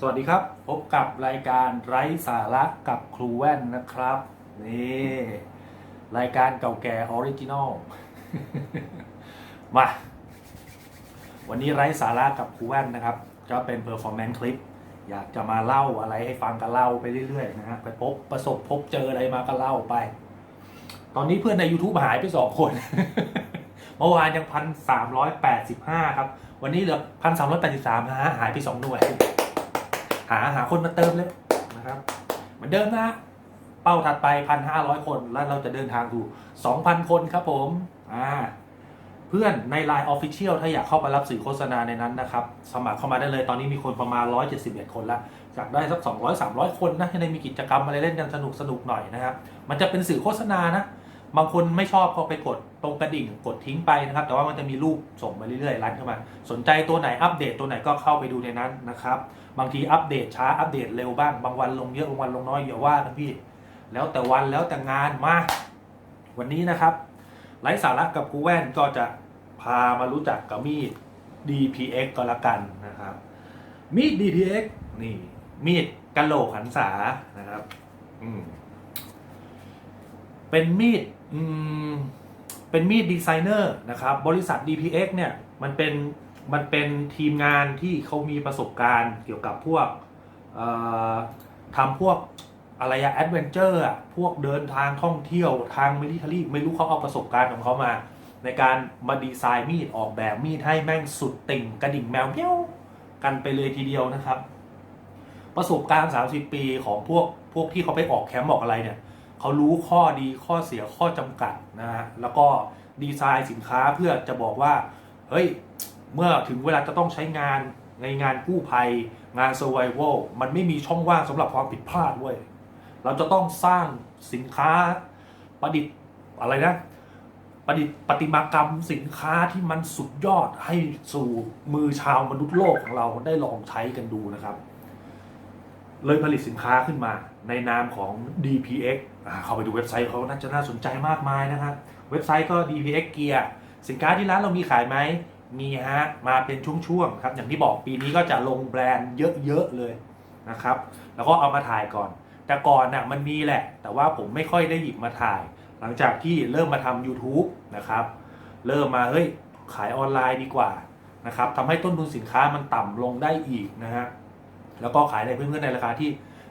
สวัสดีครับ พบกับรายการไร้สาระกับครูแว่นนะครับ นี่รายการเก่าแก่ออริจินอลมา วันนี้ไร้สาระกับครูแว่นนะครับ ก็เป็นเพอร์ฟอร์แมนซ์คลิป อยากจะมาเล่าอะไรให้ฟังก็เล่าไปเรื่อยๆนะฮะไปพบประสบพบเจออะไรมาก็เล่าไป ตอนนี้เพื่อนใน YouTube หายไปสองคน เมื่อวานยังพันสามร้อยแปดสิบห้าครับ วันนี้เหลือพันสามร้อยแปดสิบสามฮะหายไปสองหน่วย หาหาคนมาเติมเลยนะครับเหมือนเดิมนะเป้าถัดไปพันห้าร้อยคนแล้วเราจะเดินทางสู่สองพันคนครับผมอ่าเพื่อนใน Line Official ถ้าอยากเข้าไปรับสื่อโฆษณาในนั้นนะครับ สมัครเข้ามาได้เลยตอนนี้มีคนประมาณ 171 คนละอยากได้สัก 200 300 คนนะให้ได้มีกิจกรรมอะไรเล่นกันสนุกสนุกหน่อยนะครับ มันจะเป็นสื่อโฆษณานะ บางคนไม่ชอบก็ไปกด รงกระดิ่งกดทิ้งไปนะครับ แต่ว่ามันจะมีรูปส่งมาเรื่อยๆรันเข้ามา สนใจตัวไหนอัปเดตตัวไหนก็เข้าไปดูในนั้นนะครับ บางทีอัปเดตช้าอัปเดตเร็วบ้าง บางวันลงเยอะบางวันลงน้อยอย่าว่ากันพี่ แล้วแต่วันแล้วแต่งานมา วันนี้นะครับไร้สาระกับกูแว่นก็จะพามารู้จักกับมีด DPX ก็แล้วกันนะครับ มีด DPX นี่ มีดกะโหลกหันษานะครับ อืมเป็นมีด อืม เป็นมีดดีไซเนอร์นะครับบริษัท DPX เนี่ยมันเป็นมันเป็นทีมงานที่เขามีประสบการณ์เกี่ยวกับพวกทำพวกอะไรอะแอดเวนเจอร์อะพวกเดินทางท่องเที่ยวทางมิลิเทอรี่ไม่รู้เขาเอาประสบการณ์ของเขามา ในการมาดีไซน์มีดออกแบบมีดให้แม่งสุดติ่งกระดิ่งแมวเปี้ยวกันไปเลยทีเดียวนะครับ ประสบการณ์ 30 ปีของพวกพวกที่เขาไปออกแคมป์บอกอะไรเนี่ย เขารู้ข้อดีข้อเสียข้อจำกัดนะฮะแล้วก็ดีไซน์สินค้าเพื่อจะบอกว่า เฮ้ย เมื่อถึงเวลาจะต้องใช้งานในงานกู้ภัย งาน survival มันไม่มีช่องว่างสำหรับความผิดพลาดเว้ยเราจะต้องสร้างสินค้าประดิษฐ์อะไรนะประดิษฐ์ประติมากรรมสินค้าที่มันสุดยอดให้สู่มือชาวมนุษย์โลกของเราได้ลองใช้กันดูนะครับ เลยผลิตสินค้าขึ้นมา ในนามของ DPX อเข้าไปดูเว็บไซต์เขาน่าจะน่าสนใจมากมายนะครับ เว็บไซต์ก็ DPX Gear สินค้าที่ร้านเรามีขายไหม มีฮะ มาเป็นช่วงๆครับ อย่างที่บอกปีนี้ก็จะลงแบรนด์เยอะๆเลยนะครับ แล้วก็เอามาถ่ายก่อน แต่ก่อนน่ะมันมีแหละ แต่ว่าผมไม่ค่อยได้หยิบมาถ่าย หลังจากที่เริ่มมาทำ YouTube นะครับ เริ่มมาเฮ้ยขายออนไลน์ดีกว่านะครับทำให้ต้นทุนสินค้ามันต่ำลงได้อีกนะฮะ แล้วก็ขายในเพื่อนๆในราคาที่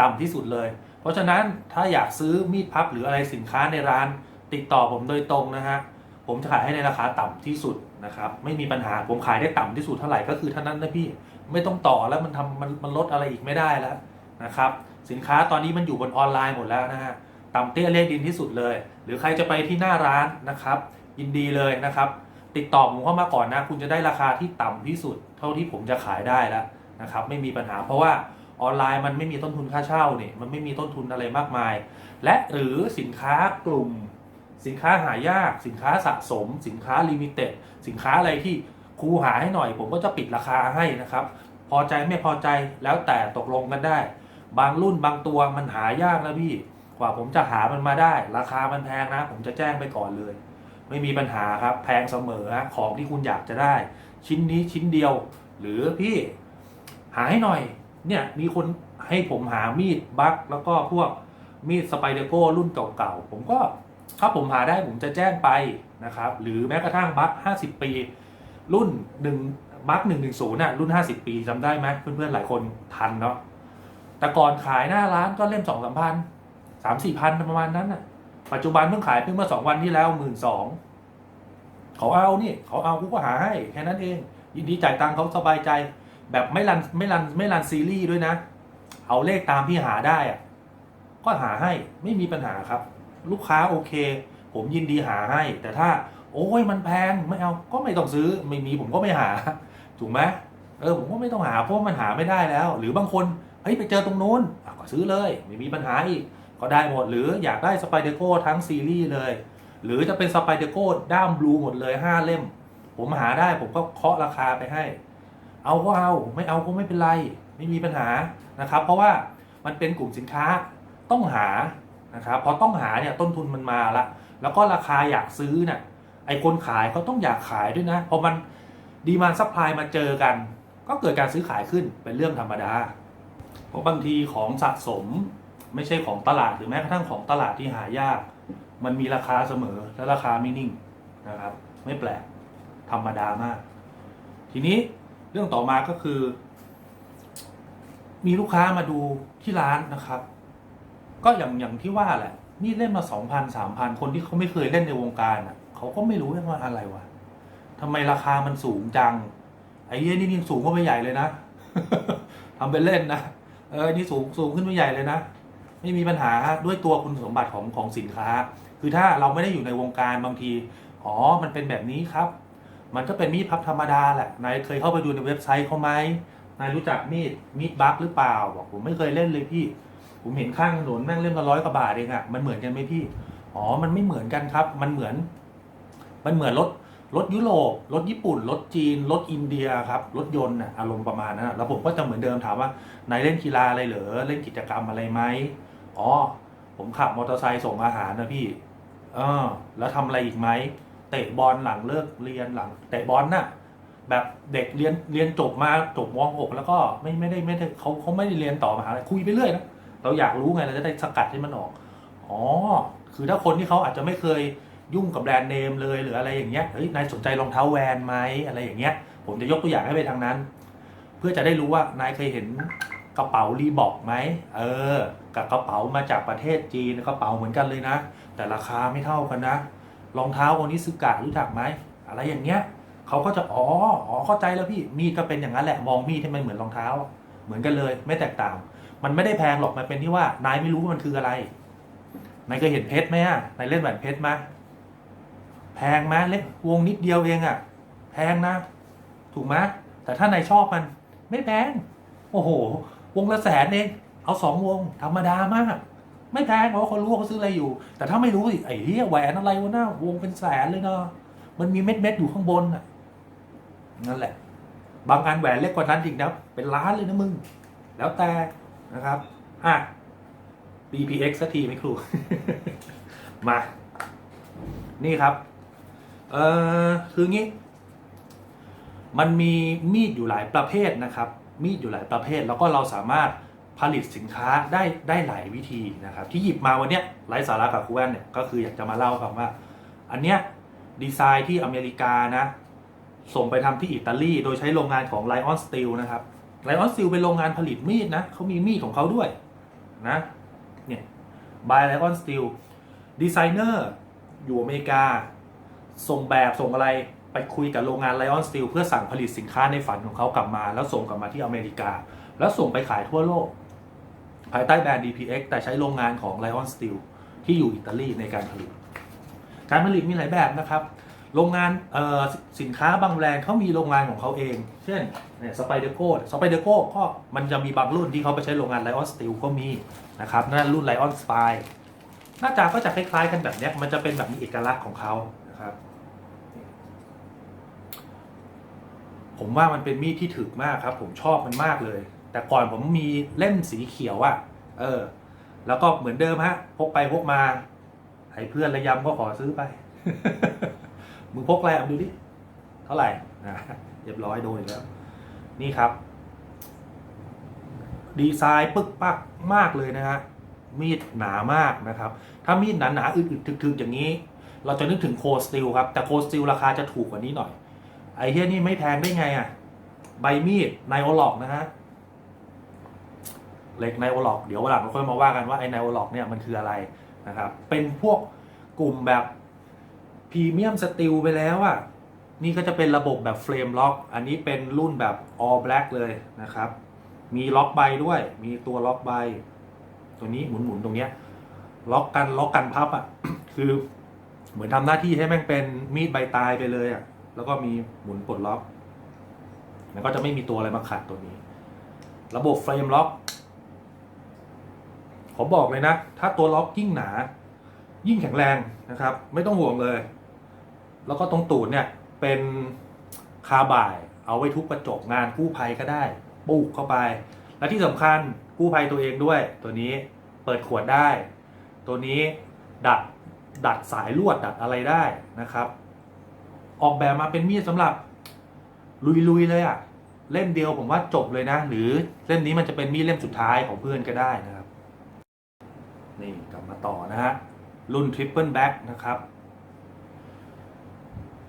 ต่ำที่สุดเลย เพราะฉะนั้นถ้าอยากซื้อมีดพับหรืออะไรสินค้าในร้าน ติดต่อผมโดยตรงนะฮะผมจะขายให้ในราคาต่ำที่สุดนะครับไม่มีปัญหาผมขายได้ต่ำที่สุดเท่าไหร่ก็คือเท่านั้นนะพี่ไม่ต้องต่อแล้วมันทำมันมันลดอะไรอีกไม่ได้แล้วนะครับสินค้าตอนนี้มันอยู่บนออนไลน์หมดแล้วนะฮะต่ำเตี้ยเลขดินที่สุดเลย หรือใครจะไปที่หน้าร้านนะครับ ยินดีเลยนะครับ ติดต่อผมเข้ามาก่อนนะ คุณจะได้ราคาที่ต่ำที่สุด เท่าที่ผมจะขายได้แล้วนะครับ ไม่มีปัญหาเพราะว่า ออนไลน์มันไม่มีต้นทุนค่าเช่าเนี่ยมันไม่มีต้นทุนอะไรมากมาย และหรือสินค้ากลุ่ม สินค้าหายาก สินค้าสะสม สินค้าลิมิเต็ดสินค้าอะไรที่ครูหาให้หน่อย ผมก็จะปิดราคาให้นะครับ พอใจไม่พอใจแล้วแต่ตกลงกันได้ บางรุ่นบางตัวมันหายากนะพี่กว่าผมจะหามันมาได้ ราคามันแพงนะ ผมจะแจ้งไปก่อนเลย ไม่มีปัญหาครับแพงเสมอฮะของที่คุณอยากจะได้ ชิ้นนี้ชิ้นเดียว หรือพี่หาให้หน่อย เนี่ยมีคนให้ผมหามีดบัคแล้วก็พวกมีดสไปเดโก้รุ่นเก่าๆ ผมก็ถ้าผมหาได้ผมจะแจ้งไปนะครับ หรือแม้กระทั่งบัค50 ปี รุ่นหนึ่งบัคหนึ่งหนึ่งศูนย์น่ะรุ่น 50 ปีจำได้ไหมเพื่อนๆ หลายคนทันเนาะแต่ก่อนขายหน้าร้านก็เล่มสองสามพันสามสี่พันประมาณนั้นน่ะ ปัจจุบันเพิ่งขายเพิ่งเมื่อสองวันที่แล้วหมื่นสองเขาเอานี่เขาเอากูก็หาให้แค่นั้นเอง ยินดีจ่ายตังค์เขาสบายใจ แบบไม่รันไม่รันไม่รันซีรีส์ด้วยนะ เอาเลขตามที่หาได้อะก็หาให้ไม่มีปัญหาครับ ลูกค้าโอเค ผมยินดีหาให้ แต่ถ้า โอ้ยมันแพงไม่เอาก็ไม่ต้องซื้อไม่มีผมก็ไม่หา ถูกไหมเออผมก็ไม่ต้องหาเพราะมันหาไม่ได้แล้ว หรือบางคนเฮ้ยไปเจอตรงนู้นก็ซื้อเลยไม่มีปัญหาอีกก็ได้หมดหรืออยากได้สไปเดโก้ทั้งซีรีส์เลย หรือจะเป็นสไปเดโก้ด้ามบลูหมดเลย 5 เล่ม ผมหาได้ผมก็เคาะราคาไปให้ เอาก็เอาไม่เอาก็ไม่เป็นไร ไม่มีปัญหานะครับ เพราะว่ามันเป็นกลุ่มสินค้าต้องหานะครับพอต้องหาเนี่ยต้นทุนมันมาละแล้วก็ราคาอยากซื้อเนี่ยไอคนขายเขาต้องอยากขายด้วยนะพอมันดีมาซัพพลายมาเจอกัน ก็เกิดการซื้อขายขึ้นเป็นเรื่องธรรมดา เพราะบางทีของสะสมไม่ใช่ของตลาดหรือแม้กระทั่งของตลาดที่หายาก มันมีราคาเสมอและราคาไม่นิ่งนะครับ ไม่แปลกธรรมดามาก ทีนี้ รื่องต่อมาก็คือ มีลูกค้ามาดูที่ร้านนะครับ ก็อย่างอย่างที่ว่าแหละ นี่เล่นมาสองพันสามพันคนที่เขาไม่เคยเล่นในวงการอะเขาก็ไม่รู้ว่าอะไรวะทำไมราคามันสูงจัง ไอ้เหี้ยนี่ยิ่สูงก็ไปใหญ่เลยนะทำเป็นเล่นนะเออนี่สูงสูงขึ้นไปใหญ่เลยนะไม่มีปัญหาด้วยตัวคุณสมบัติของของสินค้า คือถ้าเราไม่ได้อยู่ในวงการบางที อ๋อ มันเป็นแบบนี้ครับ มันก็เป็นมีดพับธรรมดาแหละนายเคยเข้าไปดูในเว็บไซต์เขาไหมนายรู้จักมีดมีดบัคหรือเปล่าบอกผมไม่เคยเล่นเลยพี่ ผมเห็นข้างถนนแม่งเล่มละร้อยกว่าบาทเองอะมันเหมือนกันไหมพี่อ๋อมันไม่เหมือนกันครับ มันเหมือน มันเหมือนรถรถยุโรปรถญี่ปุ่นรถจีนรถอินเดียครับรถยนต์น่ะอารมณ์ประมาณนั้นแล้วผมก็จะเหมือนเดิมถามว่านายเล่นกีฬาอะไรเหรอเล่นกิจกรรมอะไรไหมอ๋อผมขับมอเตอร์ไซค์ส่งอาหารนะพี่ เออ แล้วทำอะไรอีกไหม เตะบอลหลังเลิกเรียนหลังเตะบอลน่ะแบบเด็กเรียนเรียนจบมาจบม .6 แล้วก็ไม่ไม่ได้ไม่ได้เขาเขาไม่ได้เรียนต่อมหาลัยคุยไปเรื่อยนะเราอยากรู้ไงเราจะได้สกัดให้มันออกอ๋อคือถ้าคนที่เขาอาจจะไม่เคยยุ่งกับแบรนด์เนมเลยหรืออะไรอย่างเงี้ยเฮ้ยนายสนใจรองเท้าแวนไหมอะไรอย่างเงี้ย ผมจะยกตัวอย่างให้ไปทางนั้น เพื่อจะได้รู้ว่านายเคยเห็นกระเป๋ารีบอกไหมเออ กับกระเป๋ามาจากประเทศจีนกระเป๋าเหมือนกันเลยนะ แต่ราคาไม่เท่ากันนะ รองเท้าโอนิสึกะรู้จักไหมอะไรอย่างเงี้ยเขาก็จะอ๋ออ๋อเข้าใจแล้วพี่มีดก็เป็นอย่างนั้นแหละมองมีดที่มันเหมือนรองเท้า เหมือนกันเลย ไม่แตกต่าง มันไม่ได้แพงหรอกมันเป็นที่ว่านายไม่รู้ว่ามันคืออะไรนายเคยเห็นเพชรไหมอะนายเล่นแหวนเพชรไหมแพงไหมเล็กวงนิดเดียวเองอะ แพงนะ ถูกไหมแต่ถ้านายชอบมัน ไม่แพง โอ้โห วงละแสนเอง เอาสองวง ธรรมดามาก ไม่แพงเพราะว่าเขารู้ว่าเขาซื้ออะไรอยู่ แต่ถ้าไม่รู้สิไอ้เหี้ยแหวนอะไรวะหน้าวงเป็นแสนเลยเนาะมันมีเม็ดเม็ดๆอยู่ข้างบนอะนั่นแหละ บางงานแหวนเล็กกว่านั้นอีกนะเป็นล้านเลยนะมึง แล้วแต่นะครับอะ BPX สักทีไหมครู มา นี่ครับ เออคืองี้ มันมีมีดอยู่หลายประเภทนะครับ มีดอยู่หลายประเภท แล้วก็เราสามารถ ผลิตสินค้าได้ได้หลายวิธีนะครับที่หยิบมาวันเนี้ยไร้สาระกับครูแว่นเนี่ยก็คืออยากจะมาเล่าครับว่า อันเนี้ยดีไซน์ที่อเมริกานะ ส่งไปทำที่อิตาลีโดยใช้โรงงานของ Lion Steel นะครับ Lion Steel เป็นโรงงานผลิตมีดนะเขามีมีดของเขาด้วยนะเนี่ย by Lion Steel ดีไซเนอร์อยู่อเมริกา ส่งแบบส่งอะไรไปคุยกับโรงงาน Lion Steel เพื่อสั่งผลิตสินค้าในฝันของเขากลับมา แล้วส่งกลับมาที่อเมริกา แล้วส่งไปขายทั่วโลก ภายใต้แบรนด์ DPX แต่ใช้โรงงานของ Lion Steel ที่อยู่อิตาลีในการผลิต การผลิตมีหลายแบบนะครับ โรงงานสินค้าบางแบรนด์เขามีโรงงานของเขาเอง เช่นเนี่ยสไปเดอร์โก้สไปเดอร์โก้ก็มันจะมีบางรุ่นที่เขาไปใช้โรงงานไลออนสตีลก็มีนะครับนั่นรุ่นไลออนสปหน้าตาก็จะคล้ายๆกันแบบนี้มันจะเป็นแบบมีเอกลักษณ์ของเขานะครับ ผมว่ามันเป็นมีดที่ถึกมากครับ ผมชอบมันมากเลย แต่ก่อนผมมีเล่มสีเขียวอะ่ะ เออ แล้วก็เหมือนเดิมฮะ พกไปพกมาให้เพื่อนระยำก็ขอซื้อไป มึงพกอะไรเอาดูดิ เท่าไหร่นะเรียบร้อยโดนอีกแล้ว นี่ครับ ดีไซน์ปึกปักมากเลยนะฮะ มีดหนามากนะครับ ถ้ามีดหนาหนาอึดๆถึกๆอย่างนี้ เราจะนึกถึงโคสติลครับ แต่โคสติลราคาจะถูกกว่านี้หน่อย ไอ้เฮียนี่ไม่แพงได้ไงอะ ใบมีดไนโอล็อกนะฮะ เล็กไนโอล็อกเดี๋ยววันหลังเราค่อยมาว่ากันว่าไอ้ไนโอล็อกเนี่ยมันคืออะไรนะครับ เป็นพวกกลุ่มแบบพรีเมียมสตีลไปแล้วอะนี่ก็จะเป็นระบบแบบเฟรมล็อก อันนี้เป็นรุ่นแบบ all black เลยนะครับ มีล็อกใบด้วย มีตัวล็อกใบ ตัวนี้หมุนๆตรงเนี้ย ล็อกกันล็อกกันพับอะคือเหมือนทำหน้าที่ให้แม่งเป็นมีดใบตายไปเลยอะแล้วก็มีหมุนปลดล็อกแล้วก็จะไม่มีตัวอะไรมาขัดตัวนี้ ระบบเฟรมล็อก ผมบอกเลยนะ ถ้าตัวล็อกยิ่งหนา ยิ่งแข็งแรงนะครับ ไม่ต้องห่วงเลย แล้วก็ตรงตูดเนี่ยเป็นคาบ่าย เอาไว้ทุบกระจกงานกู้ภัยก็ได้ปุกเข้าไป และที่สำคัญกู้ภัยตัวเองด้วย ตัวนี้เปิดขวดได้ ตัวนี้ดัดดัดสายลวดดัดอะไรได้นะครับ ออกแบบมาเป็นมีดสำหรับ ลุยๆเลยอะ่ะเล่มเดียวผมว่าจบเลยนะ หรือเล่มนี้มันจะเป็นมีดเล่มสุดท้ายของเพื่อนก็ได้นะ นี่กลับมาต่อนะฮะ รุ่น Triple Back นะครับ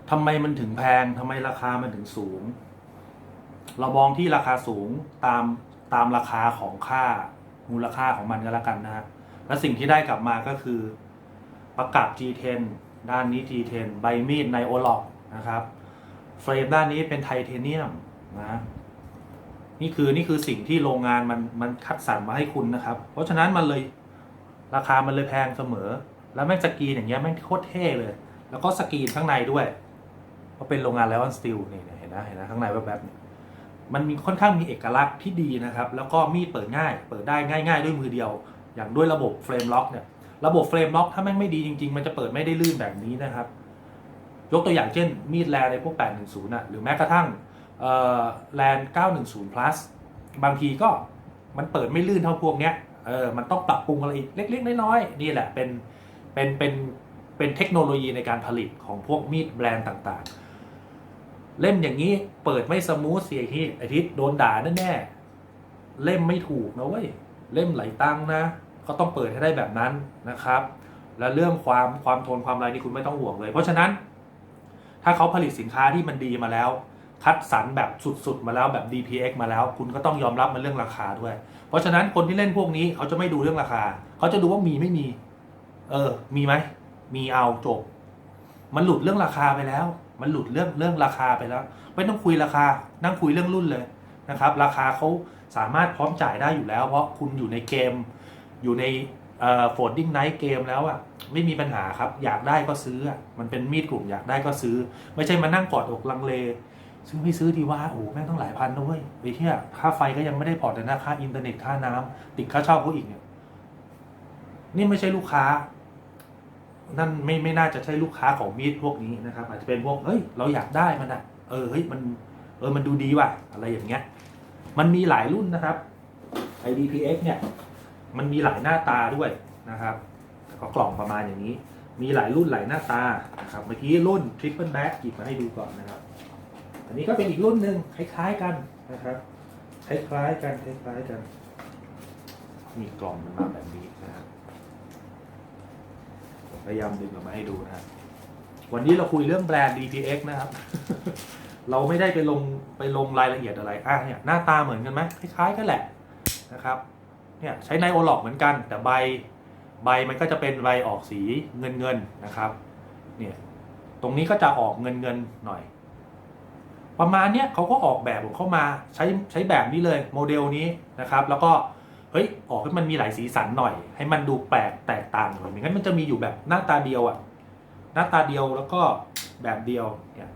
ทำไมมันถึงแพงทำไมราคามันถึงสูง เรามองที่ราคาสูงตามตามราคาของค่ามูลค่าของมันก็แล้วกันนะฮะ และสิ่งที่ได้กลับมาก็คือประกับ G10 ด้านนี้ G10 ใบมีดในโอล็อกนะครับ เฟรมด้านนี้เป็นไทเทเนียมนะนี่คือนี่คือสิ่งที่โรงงานมันมันคัดสรรมาให้คุณนะครับ เพราะฉะนั้นมันเลย ราคามันเลยแพงเสมอ แล้วแม่งสกรีนอย่างเงี้ยแม่งโคตรเท่เลย แล้วก็สกรีนข้างในด้วยเพราเป็นโรงงานแล้วอันสตีลนี่เห็นนะเห็นนะข้างในแวบๆเนี่ยมันมีค่อนข้างมีเอกลักษณ์ที่ดีนะครับ แล้วก็มีดเปิดง่าย เปิดได้ง่าย ๆ ด้วยมือเดียว อย่างด้วยระบบเฟรมล็อกเนี่ย ระบบเฟรมล็อกถ้าแม่งไม่ดีจริง ๆ มันจะเปิดไม่ได้ลื่นแบบนี้นะครับ ยกตัวอย่างเช่น มีดแลนในพวก 810นะหรือแม้กระทั่งแลน910 plus บางทีก็มันเปิดไม่ลื่นเท่าพวกเนี้ย เออมันต้องปรับปรุงอะไรอีกเล็ก ๆ น้อยๆนี่แหละเป็นเป็นเป็นเป็นเทคโนโลยีในการผลิตของพวกมีดแบรนด์ต่างๆ เล่มอย่างนี้เปิดไม่สมูทเสียทีไอทิศโดนด่าแน่ๆเล่มไม่ถูกนะเว้ยเล่มไหลตังนะก็ต้องเปิดให้ได้แบบนั้นนะครับ และเรื่องความความทนความอะไรนี่คุณไม่ต้องห่วงเลย เพราะฉะนั้น ถ้าเขาผลิตสินค้าที่มันดีมาแล้ว คัดสรรแบบสุดๆมาแล้วแบบ DPX มาแล้ว คุณก็ต้องยอมรับมันเรื่องราคาด้วย เพราะฉะนั้นคนที่เล่นพวกนี้เขาจะไม่ดูเรื่องราคา เขาจะดูว่ามีไม่มี เออ มีไหม มีเอาจบ มันหลุดเรื่องราคาไปแล้ว มันหลุดเรื่องเรื่องราคาไปแล้ว ไม่ต้องคุยราคา นั่งคุยเรื่องรุ่นเลยนะครับ ราคาเขาสามารถพร้อมจ่ายได้อยู่แล้ว เพราะคุณอยู่ในเกม อยู่ในโฟลดิ้งไนท์เกมแล้วอะไม่มีปัญหาครับ อยากได้ก็ซื้ออะมันเป็นมีดกลุ่มอยากได้ก็ซื้อ ไม่ใช่มานั่งกอดอกลังเล ซื้อไม่ซื้อดีว่าโอ้โหแม่งต้องหลายพันนะเว้ยไอ้เหี้ยค่าไฟก็ยังไม่ได้พอร์ตเลยนะค่าอินเทอร์เน็ตค่าน้ำติดค่าเช่าเขาอีกเนี่ยนี่ไม่ใช่ลูกค้า นั่นไม่ไม่น่าจะใช่ลูกค้าของมีดพวกนี้นะครับ อาจจะเป็นพวกเฮ้ยเราอยากได้มันอะเออเฮ้ยมันเออมันดูดีว่ะอะไรอย่างเงี้ย มันมีหลายรุ่นนะครับ IDPX เนี่ย มันมีหลายหน้าตาด้วยนะครับก็กล่องประมาณอย่างนี้ มีหลายรุ่นหลายหน้าตานะครับ เมื่อกี้รุ่น Triple Back หยิบมาให้ดูก่อนนะครับ อันนี้ก็เป็นอีกรุ่นหนึ่งคล้ายๆกันนะครับ คล้ายๆกันคล้ายๆกัน มีกล่องมันมาแบบนี้นะครับพยายามดึงออกมาให้ดูนะครับวันนี้เราคุยเรื่องแบรนด์ DPX นะครับ เราไม่ได้ไปลงไปลงรายละเอียดอะไรอะเนี่ยหน้าตาเหมือนกันไหมคล้ายๆกันแหละนะครับเนี่ยใช้ไนโอล็อกเหมือนกัน แต่ใบใบมันก็จะเป็นใบออกสีเงินเงินๆนะครับเนี่ยตรงนี้ก็จะออกเงินเงินๆหน่อย ประมาณเนี้ยเขาก็ออกแบบของเขามาใช้ใช้แบบนี้เลยโมเดลนี้นะครับ แล้วก็เฮ้ยออกให้มันมีหลายสีสันหน่อย ให้มันดูแปลกแตกต่างหน่อยไม่งั้นมันจะมีอยู่แบบหน้าตาเดียวอะหน้าตาเดียวแล้วก็แบบเดียวเนี่ย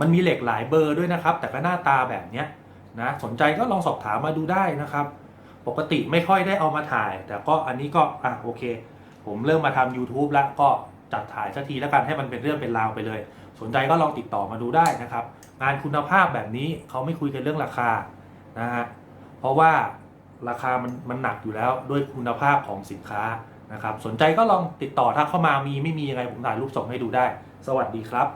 มันมีเหล็กหลายเบอร์ด้วยนะครับ แต่ก็หน้าตาแบบเนี้ยนะสนใจก็ลองสอบถามมาดูได้นะครับ ปกติไม่ค่อยได้เอามาถ่าย แต่ก็อันนี้ก็อะโอเค ผมเริ่มมาทำ YouTube แล้วก็จัดถ่ายสักทีแล้วกันให้มันเป็นเรื่องเป็นราวไปเลย สนใจก็ลองติดต่อมาดูได้นะครับ งานคุณภาพแบบนี้เขาไม่คุยกันเรื่องราคานะฮะเพราะว่าราคามันมันหนักอยู่แล้วด้วยคุณภาพของสินค้านะครับ สนใจก็ลองติดต่อถ้าเข้ามามีไม่มียังไงผมถ่ายรูปส่งให้ดูได้ สวัสดีครับ